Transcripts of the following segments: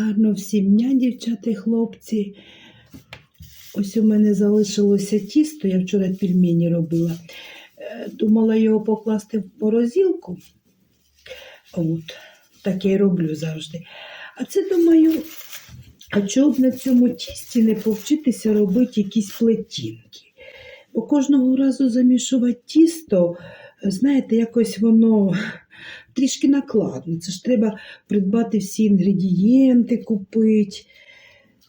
Гарно всім дня, дівчата і хлопці. Ось у мене залишилося тісто, я вчора пельмені робила. Е, Думала його покласти в морозилку. От, так я й роблю завжди. А це думаю, а чого б на цьому тісті не повчитися робити якісь плетінки? Бо кожного разу замішувати тісто, знаєте, якось воно трішки накладно. Це ж треба придбати всі інгредієнти, купити.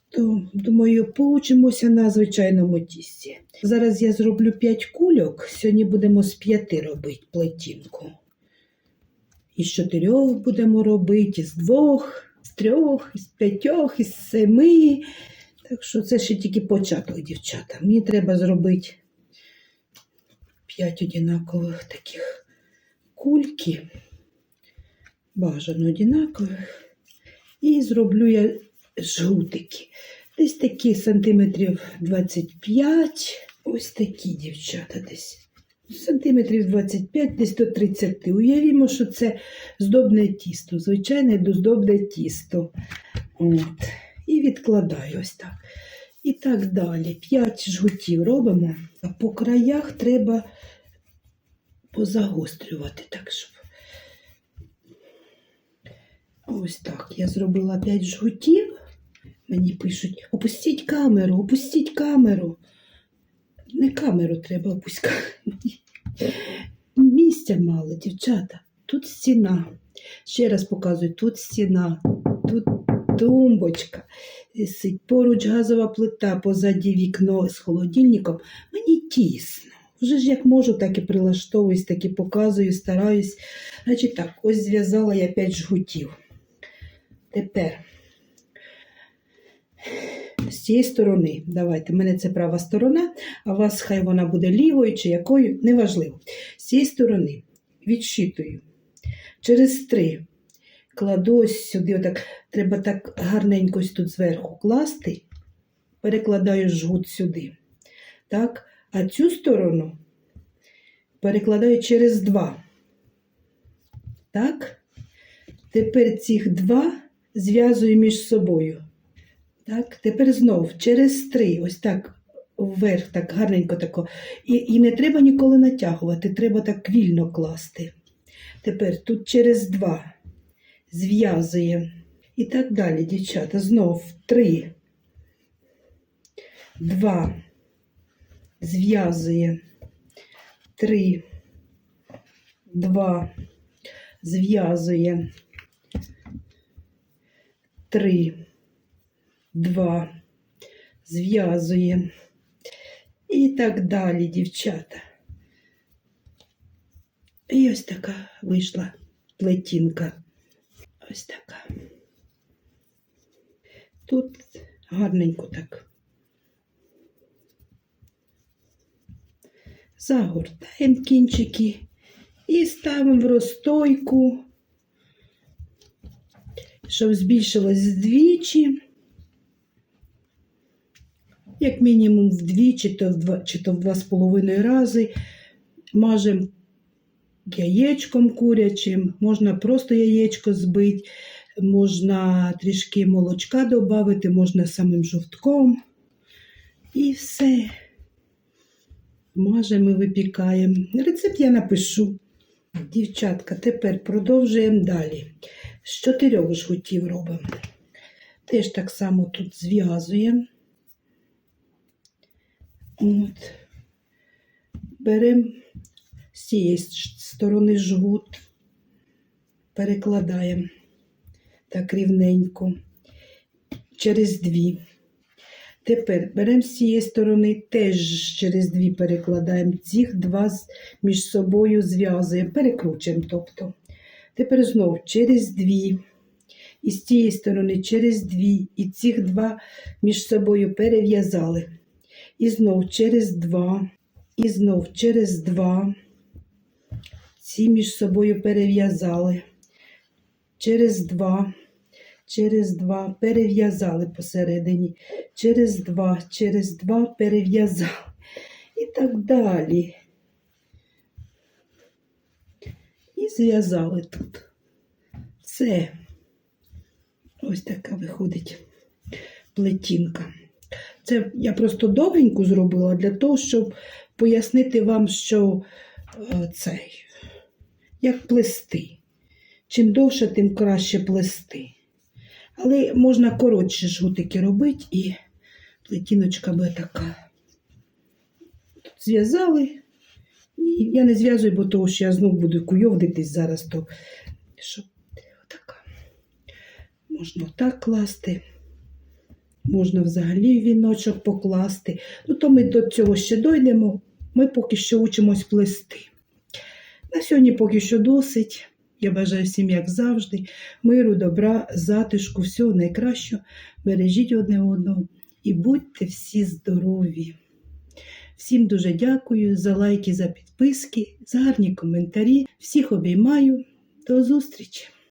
То, думаю, поучимося на звичайному тісті. Зараз я зроблю 5 кульок, сьогодні будемо з 5 робити плетінку. Із чотирьох будемо робити, із двох, з трьох, із п'ятьох, із семи. Так що це ще тільки початок, дівчата. Мені треба зробити 5 однакових таких кульки, бажано однакових. І зроблю я жгутики. Десь такі сантиметрів 25. Ось такі дівчата десь. Сантиметрів 25, десь до 30. Уявімо, що це здобне тісто, звичайне доздобне тісто. От. І відкладаю ось так. І так далі. 5 жгутів робимо. А по краях треба позагострювати так, щоб. Ось так. Я зробила 5 жгутів. Мені пишуть: опустіть камеру, опустіть камеру. Не камеру треба опускати. Місця мало, дівчата. Тут стіна. Ще раз показую, тут стіна, тут тумбочка. Висить Поруч газова плита, позаді вікно з холодильником. Мені тісно. Вже ж як можу, так і прилаштовуюсь, так і показую, стараюсь. Значить так, ось зв'язала я 5 жгутів. Тепер з цієї сторони, давайте, в мене це права сторона, а у вас хай вона буде лівою чи якою, неважливо. З цієї сторони відщитую. Через три кладу ось сюди, отак, треба так гарненько тут зверху класти, перекладаю жгут сюди. Так, а цю сторону перекладаю через два. Так, тепер цих два зв'язую між собою. Так, тепер знов через три, ось так вверх, так гарненько тако. І, і не треба ніколи натягувати, треба так вільно класти. Тепер тут через два зв'язуємо. І так далі, дівчата. Знов три, два, зв'язує, три, два, зв'язує, три два, зв'язує. І так далі, дівчата. І ось така вийшла плетінка. Ось така. Тут гарненько так. Загортаємо кінчики і ставимо в розстойку, щоб збільшилось вдвічі як мінімум вдвічі, чи то в два з половиною рази. Мажемо яєчком курячим, можна просто яєчко збити, можна трішки молочка додати, можна самим жовтком. І все. Мажемо випікаємо. Рецепт я напишу. Дівчатка, тепер продовжуємо далі. З чотирьох жгутів робимо. Теж так само тут зв'язуємо. От. Беремо цієї сторони жгут, перекладаємо так рівненько через дві. Тепер беремо з цієї сторони, теж через дві перекладаємо. Цих два між собою зв'язуємо, перекручуємо. тобто. Тепер знову через дві. І з цієї сторони через дві. І цих два між собою перев'язали. І знов через два, і знов через два. Ці між собою перев'язали. Через два, через два перев'язали посередині. Через два, через два перев'язали. І так далі. І зв'язали тут. Все. Ось така виходить плетінка. Це я просто довгеньку зробила для того, щоб пояснити вам, що е, цей, як плести. Чим довше, тим краще плести. Але можна коротше жгутики робити і плетіночка буде така. Тут зв'язали. І я не зв'язую, бо того, що я знову буду куйовдитись зараз, то що отака. Можна отак класти. Можна взагалі віночок покласти. Ну, то ми до цього ще дойдемо. Ми поки що учимось плести. На сьогодні поки що досить. Я бажаю всім, як завжди, миру, добра, затишку, всього найкращого. Бережіть одне одного і будьте всі здорові. Всім дуже дякую за лайки, за підписки, за гарні коментарі. Всіх обіймаю. До зустрічі!